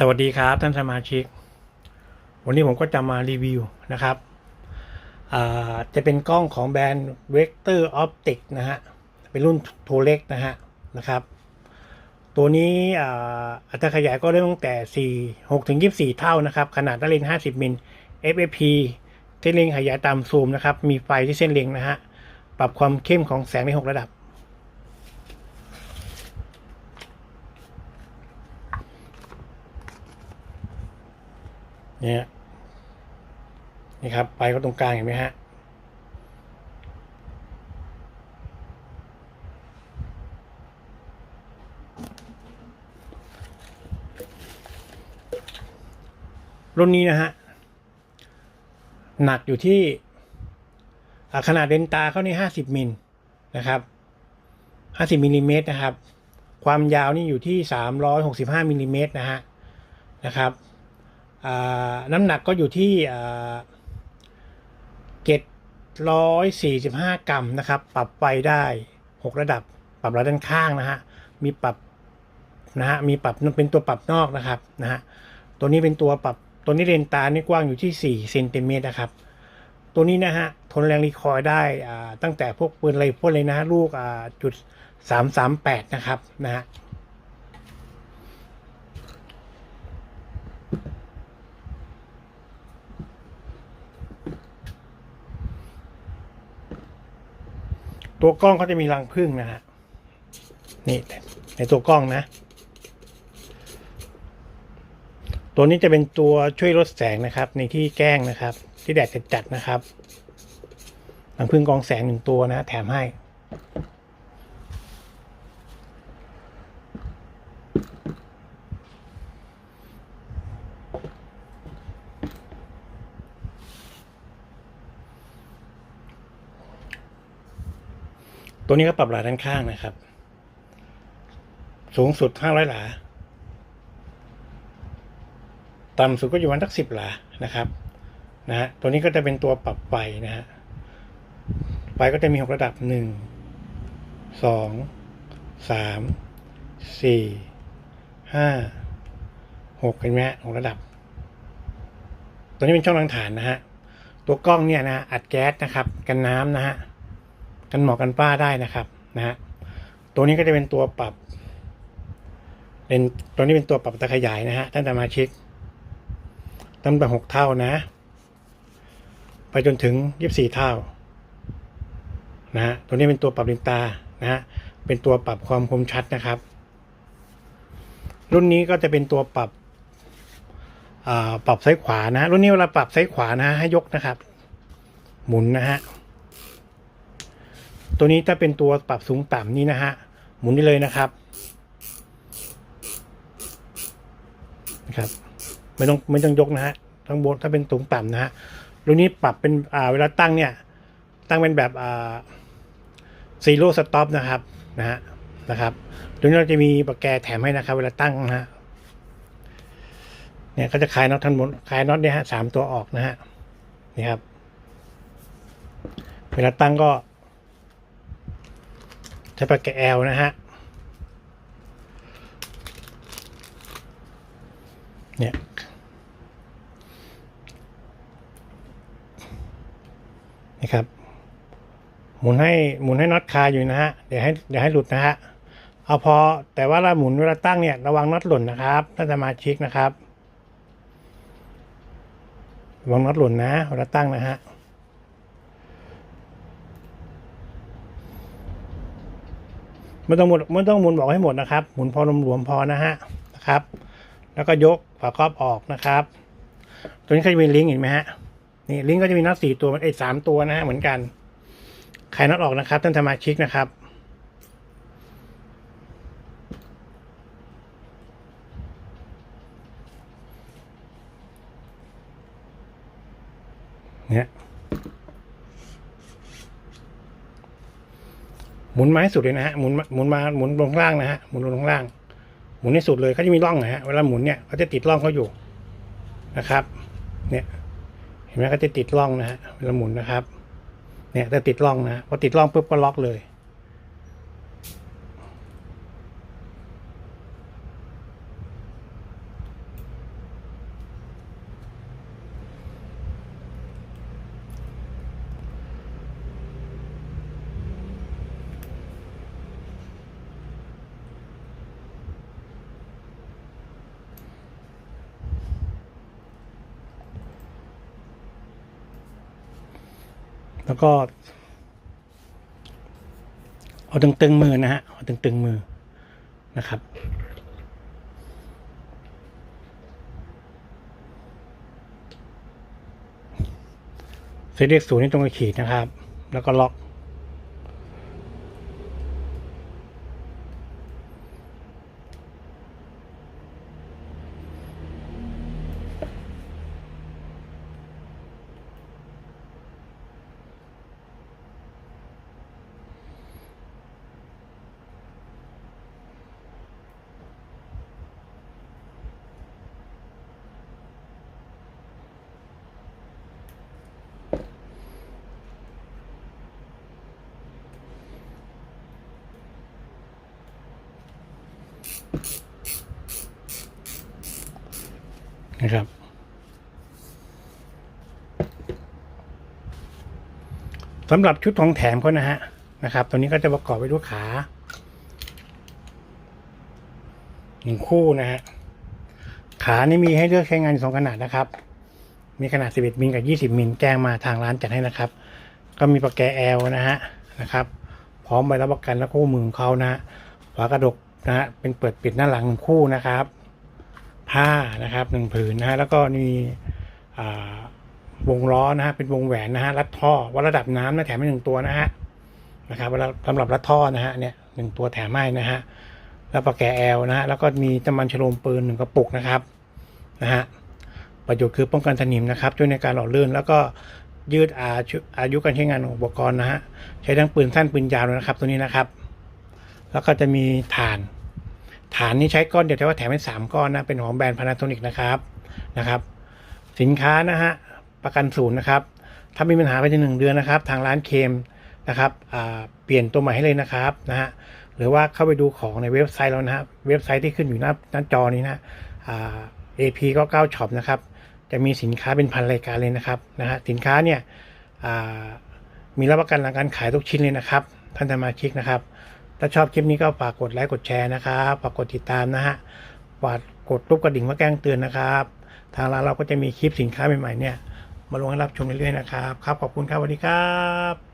สวัสดีครับท่านสมาชิก วันนี้ผมก็จะมารีวิวนะครับ จะเป็นกล้องของแบรนด์ Vector Optic นะฮะ เป็นรุ่นโทรเล็กนะฮะนะครับ ตัวนี้อัตราขยายก็เริ่มตั้งแต่ 4 6ถึง24 เท่านะครับ ขนาดเลนส์50 มิล FFP เส้นเล็งขยายตามซูมนะครับ มีไฟที่เส้นเล็งนะฮะ ปรับความเข้มของแสงได้6ระดับ เนี่ยนี่ครับไปก็ตรงกลางเห็นไหมฮะรุ่นนี้นะฮะ หนักอยู่ที่ขนาดเลนตาเขานี่ห้าสิบมิลนะครับห้าสิบมิลลิเมตรนะครับ ความยาวนี่อยู่ที่สามร้อยหกสิบห้ามิลลิเมตรนะฮะนะครับ น้ำหนักก็อยู่ที่เจ็ดร้อยสี่สิบห้ากรัมนะครับ ปรับไฟได้หกระดับ ปรับระดับด้านข้างนะฮะ มีปรับนะฮะ มีปรับเป็นตัวปรับนอกนะครับนะฮะ ตัวนี้เป็นตัวปรับ ตัวนี้เลนตานี่กว้างอยู่ที่สี่เซนติเมตรนะครับ ตัวนี้นะฮะ ทนแรงรีคอยได้ตั้งแต่พวกปืนไรพวกเลยนะฮะลูกจุดสามสามแปดนะครับนะฮะ ตัวกล้องเขาจะมีรังผึ้งนะฮะนี่ในตัวกล้องนะ ตัวนี้จะเป็นตัวช่วยลดแสงนะครับ ในที่แก้งนะครับ ที่แดดจัดๆนะครับรังผึ้งกองแสงหนึ่งตัวนะ แถมให้ ตัวนี้ก็ปรับหลาด้านข้างนะครับ สูงสุดห้าร้อยหลา ต่ำสุดก็อยู่วันทักสิบหลานะครับนะฮะตัวนี้ก็จะเป็นตัวปรับไฟนะฮะไฟก็จะมีหกระดับหนึ่งสองสามสี่ห้าหกเห็นไหมฮะหกระดับ ตัวนี้เป็นช่องทางฐานนะฮะตัวกล้องเนี่ยนะอัดแก๊สนะครับ กันน้ำนะฮะ กันหมอกกันป้าได้นะครับนะฮะตัวนี้ก็จะเป็นตัวปรับ เป็นตัวนี้เป็นตัวปรับตะขยายนะฮะท่านสมาชิกตั้งแต่หกเท่านะ ไปจนถึงยี่สิบสี่เท่านะฮะตัวนี้เป็นตัวปรับเลนตานะฮะเป็นตัวปรับความคมชัดนะครับ รุ่นนี้ก็จะเป็นตัวปรับอ่าปรับซ้ายขวานะ รุ่นนี้เวลาปรับซ้ายขวานะฮะให้ยกนะครับ หมุนนะฮะ ตัวนี้ถ้าเป็นตัวปรับสูงต่ำนี่นะฮะ หมุนได้เลยนะครับนะครับไม่ต้องไม่ต้องยกนะฮะทั้งบนถ้าเป็นสูงต่ำนะฮะรุ่นนี้ปรับเป็นอ่าเวลาตั้งเนี่ย ตั้งเป็นแบบอ่าซีโร่สต็อปนะครับนะฮะนะครับตัวนี้เราจะมีปากแกแถมให้นะครับ เวลาตั้งนะฮะเนี่ยก็จะคลายน็อตทั้งหมดคลายน็อตเนี่ยฮะสามตัวออกนะฮะนี่ครับ เวลาตั้งก็ ใช้ปากแกะแอลนะฮะ เนี่ยนี่ครับ หมุนให้หมุนให้น็อตคาอยู่นะฮะ เดี๋ยวให้เดี๋ยวให้หลุดนะฮะ เอาพอแต่ว่าเราหมุนเวลาตั้งเนี่ยระวังน็อตหล่นนะครับท่านสมาชิกนะครับระวังน็อตหล่นนะเวลาตั้งนะฮะ ไม่ต้องหมุนไม่ต้องหมุนบอกให้หมดนะครับ หมุนพอลมหลวมๆพอนะฮะนะครับ แล้วก็ยกฝาครอบออกนะครับ ตัวนี้ก็จะมีลิงก์เห็นไหมฮะนี่ลิงก์ก็จะมีน็อตสี่ตัวมันไอ้สามตัวนะฮะเหมือนกันไขน็อตออกนะครับท่านสมาชิกนะครับ หมุนมาให้สุดเลยนะฮะหมุนหมุนมาหมุนลงข้างล่างนะฮะหมุนลงข้างล่าง หมุนให้สุดเลยเขาจะมีร่องนะฮะเวลาหมุนเนี่ยเขาจะติดร่องเขาอยู่นะครับ เนี่ย เห็นไหมเขาจะติดร่องนะฮะเวลาหมุนนะครับ เนี่ยจะติดร่องนะพอติดร่องปุ๊บก็ล็อกเลย แล้วก็ เอาตึงๆมือนะฮะเอาตึงๆมือนะครับ เซตเลขศูนย์นี่ตรงกับขีดนะครับ แล้วก็ล็อก นะครับ สำหรับชุดของแถมเขานะฮะนะครับ ตัวนี้ก็จะประกอบไปด้วยขาหนึ่งคู่นะฮะขานี่มีให้เลือกใช้งานสองขนาดนะครับ มีขนาด 11 มิลกับ 20 มิลแจ้งมาทางร้านจัดให้นะครับ ก็มีประแกแอลนะฮะนะครับ พร้อมใบรับประกันและคู่มือของเขานะฮะฝากระดก นะฮะเป็นเปิดปิดหน้าหลังคู่นะครับ ผ้านะครับหนึ่งผืนนะฮะแล้วก็มีวงล้อนะฮะเป็นวงแหวนนะฮะรัดท่อวัดระดับน้ำนะแถมให้หนึ่งตัวนะฮะนะครับวลาสำหรับรัดท่อนะฮะเนี่ยหนึ่งตัวแถมให้นะฮะแล้วปากแกแอลนะฮะแล้วก็มีน้ำมันฉโลมปืนหนึ่งกระปุกนะครับนะฮะประโยชน์คือป้องกันสนิมนะครับช่วยในการหล่อลื่น แล้วก็ยืดอายุอายุการใช้งานของอุปกรณ์นะฮะใช้ทั้งปืนสั้นปืนยาวเลยนะครับตัวนี้นะครับ แล้วก็จะมีฐาน ฐานนี้ใช้ก้อนเดียวแต่ว่าแถมเป็นสามก้อนนะ เป็นของแบรนด์พานาโ o นิกนะครับนะครับ สินค้านะฮะประกันศูนย์นะครับ ถ้ามีปัญหาภายในหนึ่งเดือนนะครับ ทางร้านเคมนะครับเปลี่ยนตัวใหม่ให้เลยนะครับนะฮะหรือว่าเข้าไปดูของในเว็บไซต์เรานะฮะเว็บไซต์ที่ขึ้นอยู่หน้าหน้าจอนี้นะอ่า AP ก็เก้าช็อปนะครับ จะมีสินค้าเป็นพันรายการเลยนะครับนะฮะสินค้าเนี่ยมีรับประกันหลังการขายทุกชิ้นเลยนะครับ ท่านสมาชิกนะครับ ถ้าชอบคลิปนี้ก็ฝากกดไลค์กดแชร์นะครับฝากกดติดตามนะฮะฝากกดรูปกระดิ่งเพื่อแจ้งเตือนนะครับ ทางร้านเราก็จะมีคลิปสินค้าใหม่ๆเนี่ยมาลงให้รับชมเรื่อยๆนะครับครับขอบคุณครับสวัสดีครับ